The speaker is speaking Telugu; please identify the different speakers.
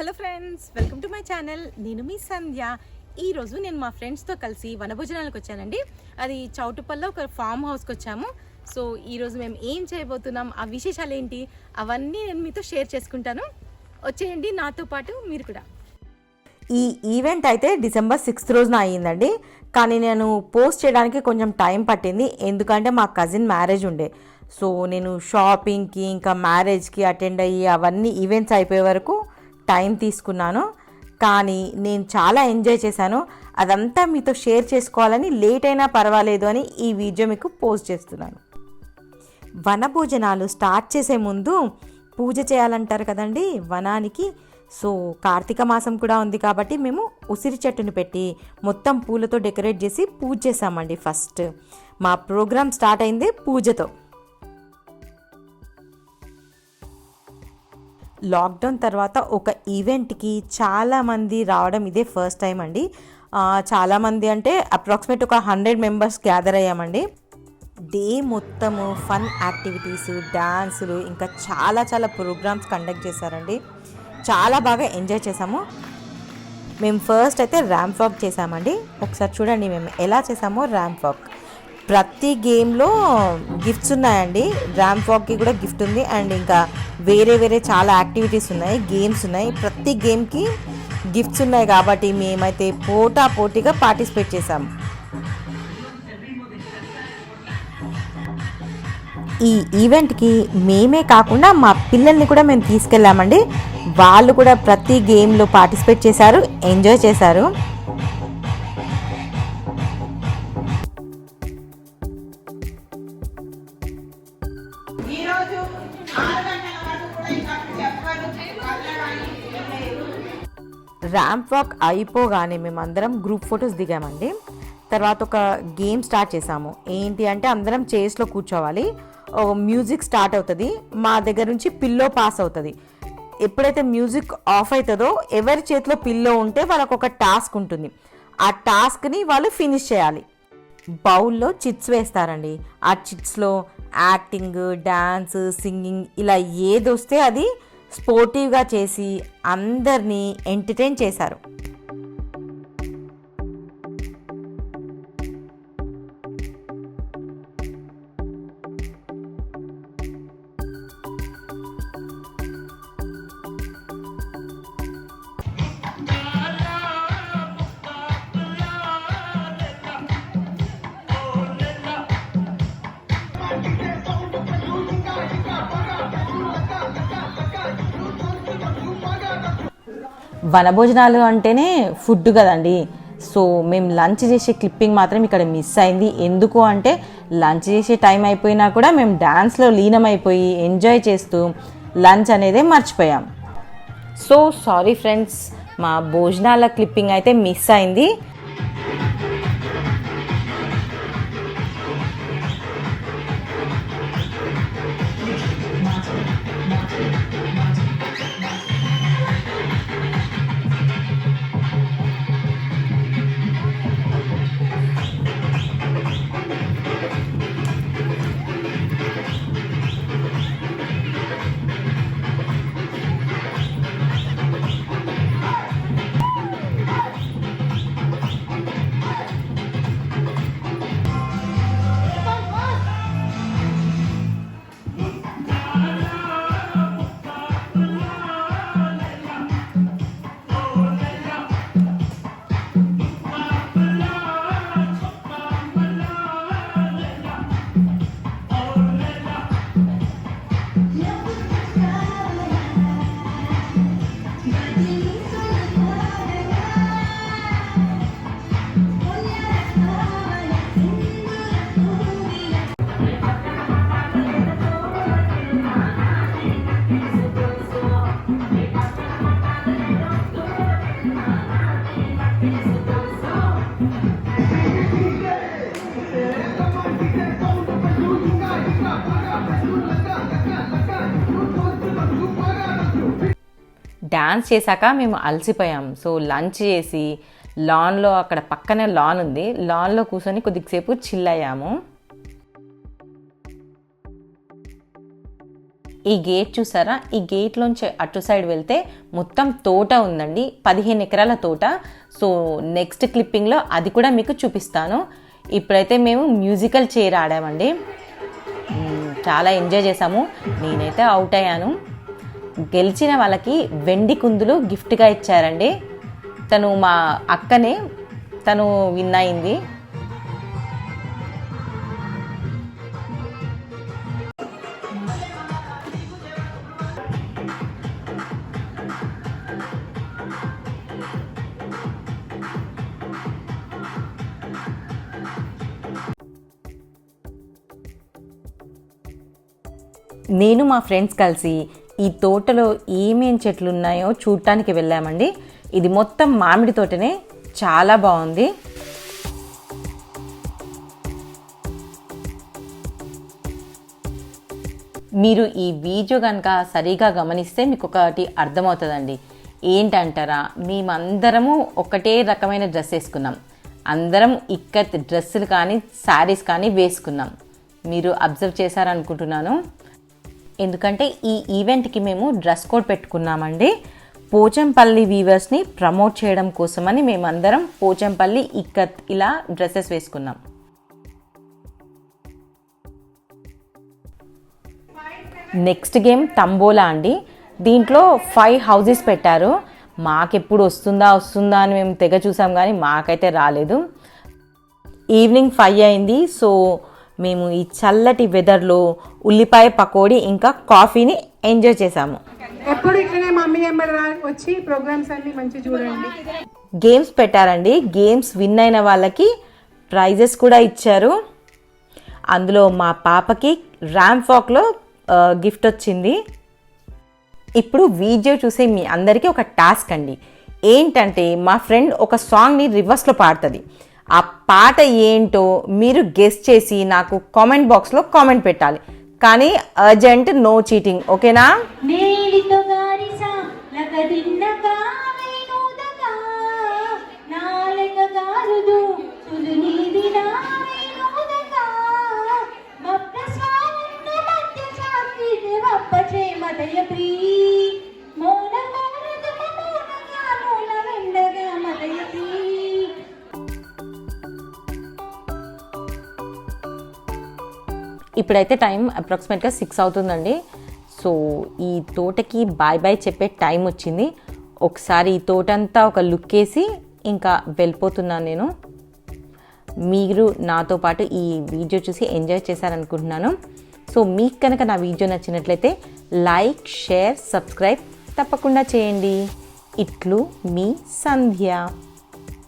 Speaker 1: Hello friends welcome to my channel. నేను మీ సంధ్య. ఈరోజు నేను మా ఫ్రెండ్స్తో కలిసి వనభోజనాలకు వచ్చానండి. అది చౌటుపల్లో ఒక ఫామ్ హౌస్కి వచ్చాము. సో ఈరోజు మేము ఏం చేయబోతున్నాం ఆ విశేషాలు ఏంటి అవన్నీ నేను మీతో షేర్ చేసుకుంటాను. వచ్చేయండి నాతో పాటు మీరు కూడా.
Speaker 2: ఈ ఈవెంట్ అయితే డిసెంబర్ సిక్స్త్ రోజున అయ్యిందండి. కానీ నేను పోస్ట్ చేయడానికి కొంచెం టైం పట్టింది. ఎందుకంటే మా కజిన్ మ్యారేజ్ ఉండే. సో నేను షాపింగ్కి ఇంకా మ్యారేజ్కి అటెండ్ అయ్యి అవన్నీ ఈవెంట్స్ అయిపోయే వరకు టైం తీసుకున్నాను. కానీ నేను చాలా ఎంజాయ్ చేశాను. అదంతా మీతో షేర్ చేసుకోవాలని లేట్ అయినా పర్వాలేదు అని ఈ వీడియో మీకు పోస్ట్ చేస్తున్నాను. వనభోజనాలు స్టార్ట్ చేసే ముందు పూజ చేయాలంటారు కదండి వనానికి. సో కార్తీక మాసం కూడా ఉంది కాబట్టి మేము ఉసిరి చెట్టుని పెట్టి మొత్తం పూలతో డెకరేట్ చేసి పూజ చేసామండి ఫస్ట్. మా ప్రోగ్రామ్ స్టార్ట్ అయింది పూజతో. లాక్డౌన్ తర్వాత ఒక ఈవెంట్కి చాలామంది రావడం ఇదే ఫస్ట్ టైం అండి. చాలామంది అంటే అప్రాక్సిమేట్ ఒక హండ్రెడ్ మెంబర్స్ గ్యాదర్ అయ్యామండి. డే మొత్తము ఫన్ యాక్టివిటీస్ డ్యాన్సులు ఇంకా చాలా చాలా ప్రోగ్రామ్స్ కండక్ట్ చేశారండి. చాలా బాగా ఎంజాయ్ చేసాము మేము ఫస్ట్ అయితే ర్యాంప్ వాక్ చేసామండి ఒకసారి చూడండి మేము ఎలా చేసామో ర్యాంప్ వాక్. ప్రతి గేమ్లో గిఫ్ట్స్ ఉన్నాయండి. ర్యామ్ ఫాక్కి కూడా గిఫ్ట్ ఉంది. అండ్ ఇంకా వేరే వేరే చాలా యాక్టివిటీస్ ఉన్నాయి. గేమ్స్ ఉన్నాయి. ప్రతి గేమ్కి గిఫ్ట్స్ ఉన్నాయి కాబట్టి మేమైతే పోటా పోటీగా పార్టిసిపేట్ చేశాం. ఈ ఈవెంట్కి మేమే కాకుండా మా పిల్లల్ని కూడా మేము తీసుకెళ్ళామండి. వాళ్ళు కూడా ప్రతి గేమ్లో పార్టిసిపేట్ చేశారు. ఎంజాయ్ చేశారు. ర్యాంప్ వాక్ అయిపోగానే మేమందరం గ్రూప్ ఫొటోస్ దిగామండి. తర్వాత ఒక గేమ్ స్టార్ట్ చేసాము ఏంటి అంటే అందరం చేస్లో కూర్చోవాలి. మ్యూజిక్ స్టార్ట్ అవుతుంది. మా దగ్గర నుంచి పిల్లో పాస్ అవుతుంది. ఎప్పుడైతే మ్యూజిక్ ఆఫ్ అవుతుందో ఎవరి చేతిలో పిల్లో ఉంటే వాళ్ళకు ఒక టాస్క్ ఉంటుంది. ఆ టాస్క్ని వాళ్ళు ఫినిష్ చేయాలి. బౌల్లో చిట్స్ వేస్తారండి. ఆ చిట్స్లో యాక్టింగ్ డ్యాన్స్ సింగింగ్ ఇలా ఏది వస్తే అది స్పోర్టివ్గా చేసి అందరినీ ఎంటర్టైన్ చేశారు. వనభోజనాలు అంటేనే ఫుడ్ కదండి. సో మేము లంచ్ చేసే క్లిప్పింగ్ మాత్రం ఇక్కడ మిస్ అయింది. ఎందుకు అంటే లంచ్ చేసే టైం అయిపోయినా కూడా మేము డ్యాన్స్లో లీనమైపోయి ఎంజాయ్ చేస్తూ లంచ్ అనేదే మర్చిపోయాం. సో సారీ ఫ్రెండ్స్ మా భోజనాల క్లిప్పింగ్ అయితే మిస్ అయింది. డాన్స్ చేశాక మేము అలసిపోయాం. సో లంచ్ చేసి లాన్లో అక్కడ పక్కనే లాన్ ఉంది. లాన్లో కూర్చొని కొద్దిసేపు చిల్ అయ్యాము. ఈ గేట్ చూసారా? ఈ గేట్లోంచి అటు సైడ్ వెళ్తే మొత్తం తోట ఉందండి. పదిహేను ఎకరాల తోట. సో నెక్స్ట్ క్లిప్పింగ్లో అది కూడా మీకు చూపిస్తాను. ఇప్పుడైతే మేము మ్యూజికల్ చైర్ ఆడామండి. చాలా ఎంజాయ్ చేసాము నేనైతే అవుట్ అయ్యాను. గెలిచిన వాళ్ళకి వెండి కుందులు గిఫ్ట్గా ఇచ్చారండి. తను మా అక్కనే తను విన్ అయింది. నేను మా ఫ్రెండ్స్ కలిసి ఈ తోటలో ఏమేం చెట్లు ఉన్నాయో చూడటానికి వెళ్ళామండి. ఇది మొత్తం మామిడి తోటనే. చాలా బాగుంది. మీరు ఈ వీడియో కనుక సరిగా గమనిస్తే మీకు ఒకటి అర్థమవుతుందండి. ఏంటంటారా మేమందరము ఒకటే రకమైన డ్రెస్ వేసుకున్నాం. అందరం ఇక్కత్ డ్రెస్సులు కానీ శారీస్ కానీ వేసుకున్నాం. మీరు అబ్జర్వ్ చేశారనుకుంటున్నాను. ఎందుకంటే ఈ ఈవెంట్కి మేము డ్రెస్ కోడ్ పెట్టుకున్నామండి. పోచంపల్లి వీవర్స్ని ప్రమోట్ చేయడం కోసమని మేమందరం పోచంపల్లి ఇక్కత్ ఇలా డ్రెస్సెస్ వేసుకున్నాం. నెక్స్ట్ గేమ్ తంబోలా అండి. దీంట్లో ఫైవ్ హౌజెస్ పెట్టారు. మాకెప్పుడు వస్తుందా వస్తుందా అని మేము తెగ చూసాం కానీ మాకైతే రాలేదు. ఈవినింగ్ ఫైవ్ అయింది. సో మేము ఈ చల్లటి వెదర్లో ఉల్లిపాయ పకోడీ ఇంకా కాఫీని ఎంజాయ్ చేసాము
Speaker 3: ఎప్పుడు ఇట్లనే మమ్మీ వచ్చి ప్రోగ్రామ్స్ అన్ని మంచి చూడండి.
Speaker 2: గేమ్స్ పెట్టారండి. గేమ్స్ విన్ అయిన వాళ్ళకి ప్రైజెస్ కూడా ఇచ్చారు. అందులో మా పాపకి ర్యామ్ ఫాక్లో గిఫ్ట్ వచ్చింది. ఇప్పుడు వీడియో చూసే మీ అందరికీ ఒక టాస్క్ అండి. ఏంటంటే మా ఫ్రెండ్ ఒక సాంగ్ని రివర్స్లో పాడుతుంది. ఆ పాట ఏంటో మీరు గెస్ట్ చేసి నాకు కామెంట్ బాక్స్లో కామెంట్ పెట్టాలి. కానీ అర్జెంట్ నో? చీటింగ్ ఓకేనా ఇప్పుడైతే టైం అప్రాక్సిమేట్గా సిక్స్ అవుతుందండి. సో ఈ తోటకి బాయ్ బాయ్ చెప్పే టైం వచ్చింది. ఒకసారి ఈ తోటంతా ఒక లుక్ వేసి ఇంకా వెళ్ళిపోతున్నాను నేను. మీరు నాతో పాటు ఈ వీడియో చూసి ఎంజాయ్ చేశారనుకుంటున్నాను. సో మీకు కనుక నా వీడియో నచ్చినట్లయితే లైక్ షేర్ సబ్స్క్రైబ్ తప్పకుండా చేయండి. ఇట్లు మీ సంధ్య.